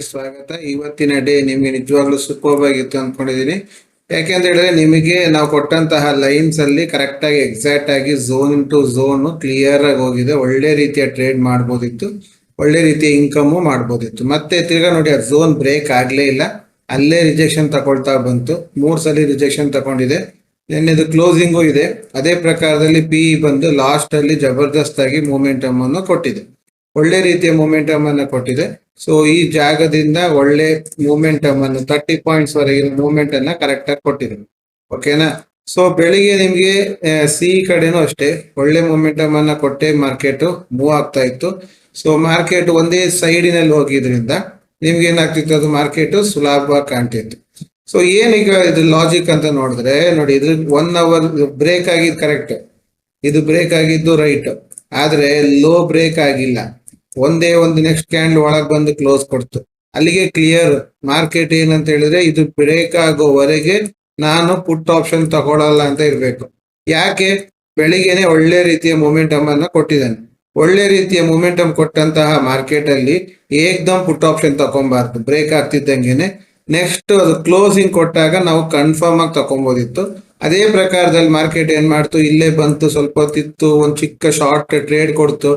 ಸ್ವಾಗತ. ಇವತ್ತಿನ ಡೇ ನಿಮಗೆ ನಿಜವಾಗ್ಲೂ ಸೂಪರ್ ಆಗಿತ್ತು ಅನ್ಕೊಂಡಿದೀನಿ ಯಾಕೆಂತ ಹೇಳಿದ್ರೆ ನಿಮಗೆ ನಾವು ಕೊಟ್ಟಂತಹ ಲೈನ್ಸ್ ಅಲ್ಲಿ ಕರೆಕ್ಟ್ ಆಗಿ ಎಕ್ಸಾಕ್ಟ್ ಆಗಿ ಝೋನ್ ಟು ಝೋನ್ ಕ್ಲಿಯರ್ ಆಗಿ ಹೋಗಿದೆ. ಒಳ್ಳೆ ರೀತಿಯ ಟ್ರೇಡ್ ಮಾಡ್ಬೋದಿತ್ತು. ಒಳ್ಳೆ ರೀತಿಯ ಇನ್ಕಮ್ ಮಾಡ್ಬೋದಿತ್ತು. ಮತ್ತೆ ತಿರ್ಗಾ ನೋಡಿ, ಆ ಝೋನ್ ಬ್ರೇಕ್ ಆಗ್ಲೇ ಇಲ್ಲ. ಅಲ್ಲೇ ರಿಜೆಕ್ಷನ್ ತಗೊಳ್ತಾ ಬಂತು. ಮೂರ್ ಸಲ ರಿಜೆಕ್ಷನ್ ತಗೊಂಡಿದೆ. ನಿನ್ನೆದು ಕ್ಲೋಸಿಂಗು ಇದೆ. ಅದೇ ಪ್ರಕಾರದಲ್ಲಿ ಪಿ ಬಂದು ಲಾಸ್ಟ್ ಅಲ್ಲಿ ಜಬರ್ದಸ್ತ್ ಆಗಿ ಮೂಮೆಂಟಮ್ ಅನ್ನು ಕೊಟ್ಟಿದೆ. ಒಳ್ಳೆ ರೀತಿಯ ಮೂಮೆಂಟಮ್ ಅನ್ನು ಕೊಟ್ಟಿದೆ. ಸೊ ಈ ಜಾಗದಿಂದ ಒಳ್ಳೆ ಮೂಮೆಂಟಮ್ ಅನ್ನು ತರ್ಟಿ ಪಾಯಿಂಟ್ಸ್ ವರೆಗಿನ ಮೂಮೆಂಟ್ ಅನ್ನ ಕರೆಕ್ಟ್ ಆಗಿ ಕೊಟ್ಟಿದೆ ಓಕೆನಾ ಸೊ ಬೆಳಿಗ್ಗೆ ನಿಮ್ಗೆ ಸಿ ಕಡೆನೂ ಅಷ್ಟೇ. ಒಳ್ಳೆ ಮೂಮೆಂಟಮ್ ಅನ್ನ ಕೊಟ್ಟೆ ಮಾರ್ಕೆಟ್ ಮೂವ್ ಆಗ್ತಾ ಇತ್ತು. ಸೊ ಮಾರ್ಕೆಟ್ ಒಂದೇ ಸೈಡಿನಲ್ಲಿ ಹೋಗಿದ್ರಿಂದ ನಿಮ್ಗೆ ಏನಾಗ್ತಿತ್ತು? ಅದು ಮಾರ್ಕೆಟ್ ಸುಲಭವಾಗಿ ಕಾಣ್ತಿತ್ತು. ಸೊ ಏನೀಗ ಇದು ಲಾಜಿಕ್ ಅಂತ ನೋಡಿದ್ರೆ, ನೋಡಿ, ಇದು ಒನ್ ಅವರ್ ಬ್ರೇಕ್ ಆಗಿದ್ದು ಕರೆಕ್ಟ್ ಇದು ಬ್ರೇಕ್ ಆಗಿದ್ದು ರೈಟ್ ಆದ್ರೆ ಲೋ ಬ್ರೇಕ್ ಆಗಿಲ್ಲ. ಒಂದೇ ಒಂದು ನೆಕ್ಸ್ಟ್ ಕ್ಯಾಂಡಲ್ ಒಳಗ್ ಬಂದು ಕ್ಲೋಸ್ ಕೊಡ್ತು. ಅಲ್ಲಿಗೆ ಕ್ಲಿಯರ್ ಮಾರ್ಕೆಟ್ ಏನಂತ ಹೇಳಿದ್ರೆ ಇದು ಬ್ರೇಕ್ ಆಗೋವರೆಗೆ ನಾನು ಪುಟ್ ಆಪ್ಷನ್ ತಗೊಳಲ್ಲ ಅಂತ ಇರ್ಬೇಕು. ಯಾಕೆ? ಬೆಳಿಗ್ಗೆನೆ ಒಳ್ಳೆ ರೀತಿಯ ಮೊಮೆಂಟಮ್ ಅನ್ನ ಕೊಟ್ಟಿದ್ದಾನೆ. ಒಳ್ಳೆ ರೀತಿಯ ಮೊಮೆಂಟಮ್ ಕೊಟ್ಟಂತಹ ಮಾರ್ಕೆಟ್ ಅಲ್ಲಿ ಏಕ್ದಮ್ ಪುಟ್ ಆಪ್ಷನ್ ತಗೊಬಾರ್ದು. ಬ್ರೇಕ್ ಆಗ್ತಿದ್ದಂಗೆನೆ. ನೆಕ್ಸ್ಟ್ ಅದು ಕ್ಲೋಸಿಂಗ್ ಕೊಟ್ಟಾಗ ನಾವು ಕನ್ಫರ್ಮ್ ಆಗಿ ತಗೊಬೋದಿತ್ತು. ಅದೇ ಪ್ರಕಾರದಲ್ಲಿ ಮಾರ್ಕೆಟ್ ಏನ್ ಮಾಡ್ತು? ಇಲ್ಲೇ ಬಂತು, ಸ್ವಲ್ಪ ಹೊತ್ತಿತ್ತು ಒಂದ್ ಚಿಕ್ಕ ಶಾರ್ಟ್ ಟ್ರೇಡ್ ಕೊಡ್ತು.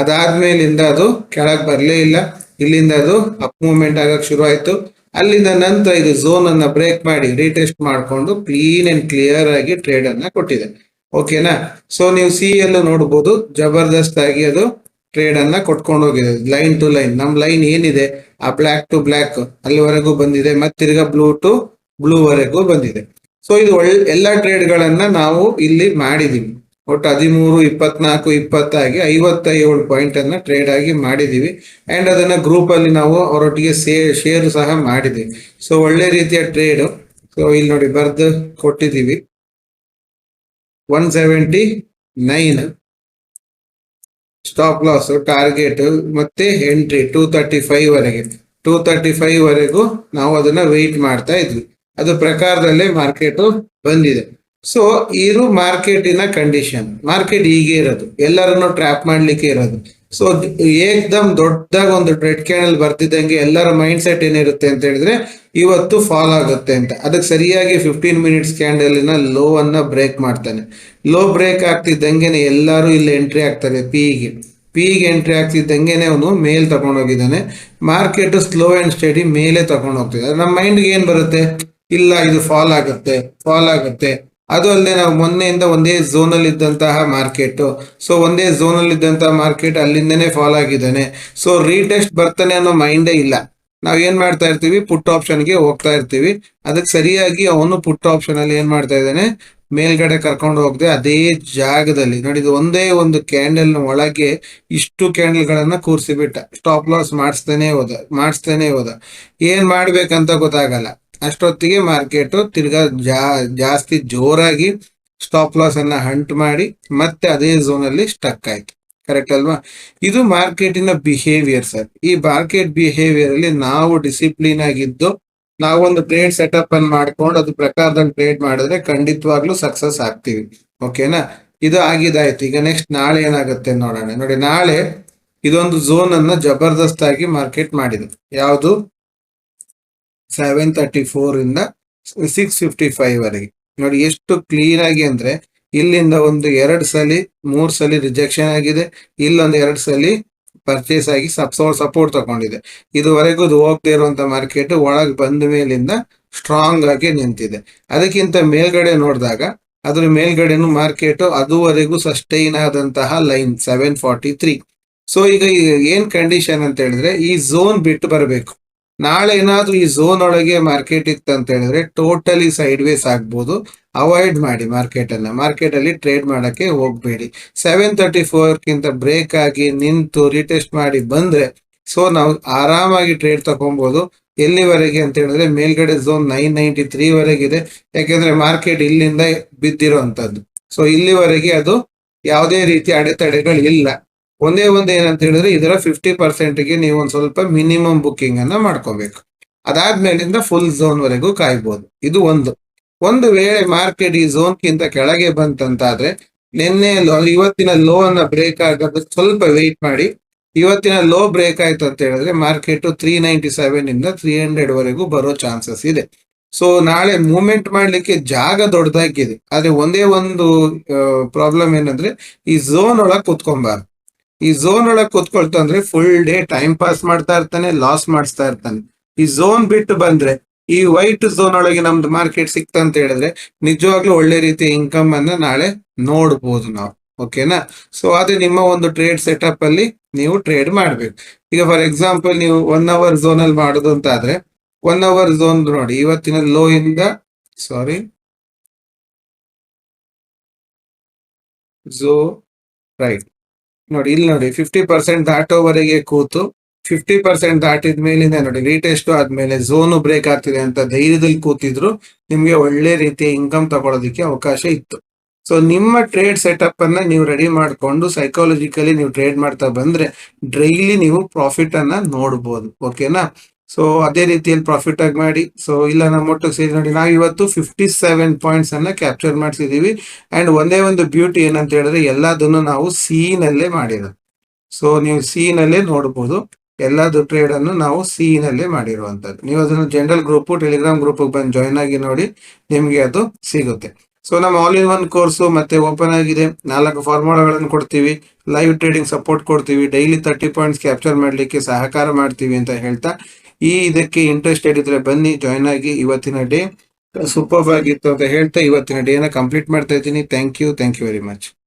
ಅದಾದ್ಮೇಲಿಂದ ಅದು ಕೆಳಗ್ ಬರ್ಲೇ ಇಲ್ಲ. ಇಲ್ಲಿಂದ ಅದು ಅಪ್ ಮೂವ್ಮೆಂಟ್ ಆಗಕ್ ಶುರು ಆಯ್ತು. ಅಲ್ಲಿಂದ ನಂತರ ಇದು ಝೋನ್ ಅನ್ನ ಬ್ರೇಕ್ ಮಾಡಿ ರೀಟೆಸ್ಟ್ ಮಾಡ್ಕೊಂಡು ಕ್ಲೀನ್ ಅಂಡ್ ಕ್ಲಿಯರ್ ಆಗಿ ಟ್ರೇಡ್ ಅನ್ನ ಕೊಟ್ಟಿದೆ. ಓಕೆನಾ ಸೊ ನೀವು ಸಿ ಎಲ್ಲೂ ನೋಡ್ಬೋದು, ಜಬರ್ದಸ್ತ್ ಆಗಿ ಅದು ಟ್ರೇಡ್ ಅನ್ನ ಕೊಟ್ಕೊಂಡು ಹೋಗಿದೆ. ಲೈನ್ ಟು ಲೈನ್ ನಮ್ ಲೈನ್ ಏನಿದೆ? ಆ ಬ್ಲಾಕ್ ಟು ಬ್ಲಾಕ್ ಅಲ್ಲಿವರೆಗೂ ಬಂದಿದೆ, ಮತ್ತೆ ತಿರ್ಗಾ ಬ್ಲೂ ಟು ಬ್ಲೂ ವರೆಗೂ ಬಂದಿದೆ. ಸೊ ಇದು ಒಳ್ಳೆ, ಎಲ್ಲ ಟ್ರೇಡ್ ಗಳನ್ನ ನಾವು ಇಲ್ಲಿ ಮಾಡಿದೀವಿ. ಒಟ್ಟು ಹದಿಮೂರು, ಇಪ್ಪತ್ನಾಲ್ಕು, ಇಪ್ಪತ್ತಾಗಿ ಐವತ್ತೇಳು ಪಾಯಿಂಟ್ ಅನ್ನ ಟ್ರೇಡ್ ಆಗಿ ಮಾಡಿದೀವಿ. ಅಂಡ್ ಅದನ್ನ ಗ್ರೂಪ್ ಅಲ್ಲಿ ನಾವು ಅವರೊಟ್ಟಿಗೆ ಸೇ ಶೇರ್ ಸಹ ಮಾಡಿದೀವಿ ಸೊ ಒಳ್ಳೆ ರೀತಿಯ ಟ್ರೇಡ್ ಸೊ ಇಲ್ಲಿ ನೋಡಿ ಬರ್ದು ಕೊಟ್ಟಿದ್ದೀವಿ one seventy nine stop loss target ಮತ್ತೆ ಎಂಟ್ರಿ ಟೂ ತರ್ಟಿ ಫೈವ್ ವರೆಗೆ. ಟೂ ತರ್ಟಿ ಫೈವ್ ವರೆಗೂ ನಾವು ಅದನ್ನ ವೆಯ್ಟ್ ಮಾಡ್ತಾ ಇದ್ವಿ. ಅದು ಪ್ರಕಾರದಲ್ಲೇ ಮಾರ್ಕೆಟ್ ಬಂದಿದೆ. ಸೊ ಇದು ಮಾರ್ಕೆಟಿನ ಕಂಡೀಷನ್ ಮಾರ್ಕೆಟ್ ಹೀಗೆ ಇರೋದು. ಎಲ್ಲರನ್ನು ಟ್ರ್ಯಾಪ್ ಮಾಡ್ಲಿಕ್ಕೆ ಇರೋದು. ಸೊ ಏಕ್ದಮ್ ದೊಡ್ಡದಾಗ ಒಂದು ರೆಡ್ ಕ್ಯಾನಲ್ ಬರ್ತಿದ್ದಂಗೆ ಎಲ್ಲರ ಮೈಂಡ್ ಸೆಟ್ ಏನಿರುತ್ತೆ ಅಂತ ಹೇಳಿದ್ರೆ, ಇವತ್ತು ಫಾಲ್ ಆಗುತ್ತೆ ಅಂತ. ಅದಕ್ಕೆ ಸರಿಯಾಗಿ ಫಿಫ್ಟೀನ್ ಮಿನಿಟ್ಸ್ ಕ್ಯಾಂಡಲಿನ ಲೋ ಅನ್ನ ಬ್ರೇಕ್ ಮಾಡ್ತಾನೆ. ಲೋ ಬ್ರೇಕ್ ಆಗ್ತಿದ್ದಂಗೆನೆ ಎಲ್ಲರೂ ಇಲ್ಲಿ ಎಂಟ್ರಿ ಆಗ್ತಾರೆ ಪಿಗೆ ಪಿಗೆ ಎಂಟ್ರಿ ಆಗ್ತಿದ್ದಂಗೆನೆ ಅವನು ಮೇಲ್ ತಗೊಂಡೋಗಿದ್ದಾನೆ. ಮಾರ್ಕೆಟ್ ಸ್ಲೋ ಅಂಡ್ ಸ್ಟಡಿ ಮೇಲೆ ತಗೊಂಡು ಹೋಗ್ತಿದೆ ನಮ್ಮ ಮೈಂಡ್ಗೆ ಏನು ಬರುತ್ತೆ? ಇಲ್ಲ, ಇದು ಫಾಲ್ ಆಗುತ್ತೆ ಫಾಲ್ ಆಗುತ್ತೆ. ಅದು ಅಲ್ಲದೆ ನಾವು ಮೊನ್ನೆಯಿಂದ ಒಂದೇ ಝೋನ್ ಅಲ್ಲಿ ಇದ್ದಂತಹ ಮಾರ್ಕೆಟ್ ಸೊ ಒಂದೇ ಝೋನ್ ಅಲ್ಲಿ ಇದ್ದಂತಹ ಮಾರ್ಕೆಟ್ ಅಲ್ಲಿಂದನೇ ಫಾಲ್ ಆಗಿದ್ದಾನೆ. ಸೊ ರೀಟೆಸ್ಟ್ ಬರ್ತಾನೆ ಅನ್ನೋ ಮೈಂಡೇ ಇಲ್ಲ. ನಾವ್ ಏನ್ ಮಾಡ್ತಾ ಇರ್ತೀವಿ? ಪುಟ್ ಆಪ್ಷನ್ಗೆ ಹೋಗ್ತಾ ಇರ್ತೀವಿ. ಅದಕ್ಕೆ ಸರಿಯಾಗಿ ಅವನು ಪುಟ್ ಆಪ್ಷನ್ ಅಲ್ಲಿ ಏನ್ ಮಾಡ್ತಾ ಇದ್ದಾನೆ? ಮೇಲ್ಗಡೆ ಕರ್ಕೊಂಡು ಹೋಗದೆ ಅದೇ ಜಾಗದಲ್ಲಿ, ನೋಡಿ ಇದು ಒಂದೇ ಒಂದು ಕ್ಯಾಂಡಲ್ ಒಳಗೆ ಇಷ್ಟು ಕ್ಯಾಂಡಲ್ ಗಳನ್ನ ಕೂರಿಸಿ ಬಿಟ್ಟ ಸ್ಟಾಪ್ ಲಾಸ್ ಮಾಡಿಸ್ತಾನೆ ಹೋದ ಮಾಡಿಸ್ತಾನೆ ಹೋದ. ಏನ್ ಮಾಡ್ಬೇಕಂತ ಗೊತ್ತಾಗಲ್ಲ. ಅಷ್ಟೊತ್ತಿಗೆ ಮಾರ್ಕೆಟ್ ತಿರ್ಗಾ ಜಾ, ಜಾಸ್ತಿ ಜೋರಾಗಿ ಸ್ಟಾಪ್ ಲಾಸ್ ಅನ್ನ ಹಂಟ್ ಮಾಡಿ ಮತ್ತೆ ಅದೇ ಝೋನ್ ಅಲ್ಲಿ ಸ್ಟಕ್ ಆಯ್ತು. ಕರೆಕ್ಟ್ ಅಲ್ವಾ? ಇದು ಮಾರ್ಕೆಟಿನ ಬಿಹೇವಿಯರ್ ಸರ್ ಈ ಮಾರ್ಕೆಟ್ ಬಿಹೇವಿಯರ್ ಅಲ್ಲಿ ನಾವು ಡಿಸಿಪ್ಲಿನ್ ಆಗಿದ್ದು ನಾವೊಂದು ಟ್ರೇಡ್ ಸೆಟಪ್ ಅನ್ನು ಮಾಡ್ಕೊಂಡು ಅದು ಪ್ರಕಾರದಲ್ಲಿ ಟ್ರೇಡ್ ಮಾಡಿದ್ರೆ ಖಂಡಿತವಾಗ್ಲೂ ಸಕ್ಸಸ್ ಆಗ್ತೀವಿ. ಓಕೆನಾ ಇದು ಆಗಿದಾಯ್ತು. ಈಗ ನೆಕ್ಸ್ಟ್ ನಾಳೆ ಏನಾಗುತ್ತೆ ನೋಡೋಣ. ನೋಡಿ, ನಾಳೆ ಇದೊಂದು ಝೋನ್ ಅನ್ನ ಜಬರ್ದಸ್ತಾಗಿ ಮಾರ್ಕೆಟ್ ಮಾಡಿದೆ ಯಾವುದು? ಸೆವೆನ್ ತರ್ಟಿ ಫೋರ್ ಇಂದ ಸಿಕ್ಸ್ ಫಿಫ್ಟಿ ಫೈವ್ ವರೆಗೆ. ನೋಡಿ, ಎಷ್ಟು ಕ್ಲೀನ್ ಆಗಿ ಅಂದ್ರೆ, ಇಲ್ಲಿಂದ ಒಂದು ಎರಡು ಸಲಿ, ಮೂರು ಸಲಿ ರಿಜೆಕ್ಷನ್ ಆಗಿದೆ. ಇಲ್ಲೊಂದು ಎರಡು ಸಲಿ ಪರ್ಚೇಸ್ ಆಗಿ ಸಪೋರ್ಟ್ ತಗೊಂಡಿದೆ. ಇದುವರೆಗೂ ಹೋಗ್ತಾ ಇರುವಂತ ಮಾರ್ಕೆಟ್ ಒಳಗೆ ಬಂದ ಮೇಲಿಂದ ಸ್ಟ್ರಾಂಗ್ ಆಗಿ ನಿಂತಿದೆ. ಅದಕ್ಕಿಂತ ಮೇಲ್ಗಡೆ ನೋಡಿದಾಗ, ಅದ್ರ ಮೇಲ್ಗಡೆನು ಮಾರ್ಕೆಟ್ ಅದುವರೆಗೂ ಸಸ್ಟೈನ್ ಆದಂತಹ line seven forty three so ಈಗ ಏನ್ ಕಂಡೀಷನ್ ಅಂತ ಹೇಳಿದ್ರೆ, ಈ ಝೋನ್ ಬಿಟ್ಟು ಬರಬೇಕು. ನಾಳೆ ಏನಾದ್ರೂ ಈ ಝೋನ್ ಒಳಗೆ ಮಾರ್ಕೆಟ್ ಇತ್ತು ಅಂತ ಹೇಳಿದ್ರೆ ಟೋಟಲಿ ಸೈಡ್ ವೇಸ್ ಆಗ್ಬೋದು. ಅವಾಯ್ಡ್ ಮಾಡಿ ಮಾರ್ಕೆಟ್ ಅನ್ನ. ಮಾರ್ಕೆಟ್ ಅಲ್ಲಿ ಟ್ರೇಡ್ ಮಾಡಕ್ಕೆ ಹೋಗ್ಬೇಡಿ. ಸೆವೆನ್ ತರ್ಟಿ ಫೋರ್ ಬ್ರೇಕ್ ಆಗಿ ನಿಂತು ರಿಟೆಸ್ಟ್ ಮಾಡಿ ಬಂದ್ರೆ ಸೊ ನಾವು ಆರಾಮಾಗಿ ಟ್ರೇಡ್ ತಗೊಬಹುದು ಎಲ್ಲಿವರೆಗೆ ಅಂತ ಹೇಳಿದ್ರೆ ಮೇಲ್ಗಡೆ ಝೋನ್ ನೈನ್ ನೈಂಟಿ ತ್ರೀ ವರೆಗಿದೆ ಯಾಕೆಂದ್ರೆ ಮಾರ್ಕೆಟ್ ಇಲ್ಲಿಂದ ಬಿದ್ದಿರುವಂತದ್ದು ಸೊ ಇಲ್ಲಿವರೆಗೆ ಅದು ಯಾವುದೇ ರೀತಿ ಅಡೆತಡೆಗಳು ಇಲ್ಲ ಒಂದೇ ಒಂದು ಏನಂತ ಹೇಳಿದ್ರೆ ಇದರ ಫಿಫ್ಟಿ ಪರ್ಸೆಂಟ್ಗೆ ನೀವು ಒಂದು ಸ್ವಲ್ಪ ಮಿನಿಮಮ್ ಬುಕ್ಕಿಂಗ್ ಅನ್ನ ಮಾಡ್ಕೋಬೇಕು. ಅದಾದ್ಮೇಲಿಂದ ಫುಲ್ ಝೋನ್ ವರೆಗೂ ಕಾಯ್ಬೋದು. ಇದು ಒಂದು. ಒಂದು ವೇಳೆ ಮಾರ್ಕೆಟ್ ಈ ಝೋನ್ ಕಿಂತ ಕೆಳಗೆ ಬಂತಂತಾದ್ರೆ ನಿನ್ನೆ ಇವತ್ತಿನ ಲೋ ಅನ್ನ ಬ್ರೇಕ್ ಆಗದ ಸ್ವಲ್ಪ ವೆಯ್ಟ್ ಮಾಡಿ. ಇವತ್ತಿನ ಲೋ ಬ್ರೇಕ್ ಆಯ್ತು ಅಂತ ಹೇಳಿದ್ರೆ ಮಾರ್ಕೆಟ್ ತ್ರೀ ನೈಂಟಿ ಸೆವೆನ್ ಇಂದ ತ್ರೀ ಹಂಡ್ರೆಡ್ ವರೆಗೂ ಬರೋ ಚಾನ್ಸಸ್ ಇದೆ. ಸೊ ನಾಳೆ ಮೂವ್ಮೆಂಟ್ ಮಾಡ್ಲಿಕ್ಕೆ ಜಾಗ ದೊಡ್ಡದಾಗಿದೆ. ಆದ್ರೆ ಒಂದೇ ಒಂದು ಪ್ರಾಬ್ಲಮ್ ಏನಂದ್ರೆ ಈ ಝೋನ್ ಒಳಗೆ ಕುತ್ಕೊಂಬಾರ್ದು. ಈ ಝೋನ್ ಒಳಗೆ ಕುತ್ಕೊಳ್ತು ಅಂದ್ರೆ ಫುಲ್ ಡೇ ಟೈಮ್ ಪಾಸ್ ಮಾಡ್ತಾ ಇರ್ತಾನೆ ಲಾಸ್ ಮಾಡಿಸ್ತಾ ಇರ್ತಾನೆ. ಈ ಝೋನ್ ಬಿಟ್ಟು ಬಂದ್ರೆ, ಈ ವೈಟ್ ಝೋನ್ ಒಳಗೆ ನಮ್ದು ಮಾರ್ಕೆಟ್ ಸಿಕ್ತ ಅಂತ ಹೇಳಿದ್ರೆ, ನಿಜವಾಗ್ಲೂ ಒಳ್ಳೆ ರೀತಿಯ ಇನ್ಕಮ್ ಅನ್ನ ನಾಳೆ ನೋಡ್ಬೋದು ನಾವು. ಓಕೆನಾ ಸೊ ಅದೇ ನಿಮ್ಮ ಒಂದು ಟ್ರೇಡ್ ಸೆಟಪ್ ಅಲ್ಲಿ ನೀವು ಟ್ರೇಡ್ ಮಾಡ್ಬೇಕು. ಈಗ ಫಾರ್ ಎಕ್ಸಾಂಪಲ್ ನೀವು ಒನ್ ಅವರ್ ಝೋನ್ ಅಲ್ಲಿ ಮಾಡುದು ಅಂತ ಆದ್ರೆ ಒನ್ ಅವರ್ ಝೋನ್ ನೋಡಿ, ಇವತ್ತಿನ ಲೋ ಇಂದ ಸಾರಿ ಝೋ ರೈಟ್ ನೋಡಿ, ಇಲ್ಲಿ ನೋಡಿ ಫಿಫ್ಟಿ ಪರ್ಸೆಂಟ್ ದಾಟೋವರೆಗೆ ಕೂತು ಫಿಫ್ಟಿ ಪರ್ಸೆಂಟ್ ದಾಟಿದ ಮೇಲಿಂದ ನೋಡಿ ರೀಟೆಸ್ಟ್ ಆದ್ಮೇಲೆ ಝೋನು ಬ್ರೇಕ್ ಆಗ್ತಿದೆ ಅಂತ ಧೈರ್ಯದಲ್ಲಿ ಕೂತಿದ್ರು, ನಿಮ್ಗೆ ಒಳ್ಳೆ ರೀತಿಯ ಇನ್ಕಮ್ ತಗೊಳೋದಕ್ಕೆ ಅವಕಾಶ ಇತ್ತು. ಸೊ ನಿಮ್ಮ ಟ್ರೇಡ್ ಸೆಟಪ್ ಅನ್ನ ನೀವು ರೆಡಿ ಮಾಡ್ಕೊಂಡು ಸೈಕಾಲಜಿಕಲಿ ನೀವು ಟ್ರೇಡ್ ಮಾಡ್ತಾ ಬಂದ್ರೆ ಡೈಲಿ ನೀವು ಪ್ರಾಫಿಟ್ ಅನ್ನ ನೋಡ್ಬೋದು ಓಕೆನಾ ಸೊ ಅದೇ ರೀತಿಯಲ್ಲಿ ಪ್ರಾಫಿಟ್ ಆಗಿ ಮಾಡಿ. ಸೊ ಇಲ್ಲ, ನಮ್ಮ ಒಟ್ಟಿಗೆ ಸೇರಿ ನೋಡಿ, ನಾವು ಇವತ್ತು ಫಿಫ್ಟಿ ಸೆವೆನ್ ಪಾಯಿಂಟ್ಸ್ ಅನ್ನ ಕ್ಯಾಪ್ಚರ್ ಮಾಡಿಸಿದೀವಿ. ಅಂಡ್ ಒಂದೇ ಒಂದು ಬ್ಯೂಟಿ ಏನಂತ ಹೇಳಿದ್ರೆ, ಎಲ್ಲದನ್ನು ನಾವು ಸಿ ನಲ್ಲೇ ಮಾಡಿರೋದು. ಸೊ ನೀವು ಸೀನಲ್ಲೇ ನೋಡ್ಬೋದು. ಎಲ್ಲದು ಟ್ರೇಡ್ ಅನ್ನು ನಾವು ಸೀನಲ್ಲೇ ಮಾಡಿರುವಂತದ್ದು ನೀವು ಅದನ್ನು ಜನರಲ್ ಗ್ರೂಪ್ ಟೆಲಿಗ್ರಾಮ್ ಗ್ರೂಪ್ ಬಂದು ಜಾಯ್ನ್ ಆಗಿ ನೋಡಿ, ನಿಮ್ಗೆ ಅದು ಸಿಗುತ್ತೆ. ಸೊ ನಮ್ಮ ಆಲ್ ಇನ್ ಒನ್ ಕೋರ್ಸು ಮತ್ತೆ ಓಪನ್ ಆಗಿದೆ. ನಾಲ್ಕು ಫಾರ್ಮುಲಾಗಳನ್ನು ಕೊಡ್ತೀವಿ. ಲೈವ್ ಟ್ರೇಡಿಂಗ್ ಸಪೋರ್ಟ್ ಕೊಡ್ತೀವಿ. ಡೈಲಿ ತರ್ಟಿ ಪಾಯಿಂಟ್ಸ್ ಕ್ಯಾಪ್ಚರ್ ಮಾಡಲಿಕ್ಕೆ ಸಹಕಾರ ಮಾಡ್ತೀವಿ ಅಂತ ಹೇಳ್ತಾ, ಈ ಇದಕ್ಕೆ ಇಂಟ್ರೆಸ್ಟೆಡ್ ಇದ್ರೆ ಬನ್ನಿ ಜಾಯ್ನ್ ಆಗಿ ಇವತ್ತಿನ ಡೇ ಸೂಪರ್ ಆಗಿತ್ತು ಅಂತ ಹೇಳ್ತಾ, ಇವತ್ತಿನ ಡೇನ ಕಂಪ್ಲೀಟ್ ಮಾಡ್ತಾ ಇದ್ದೀನಿ. Thank you thank you very much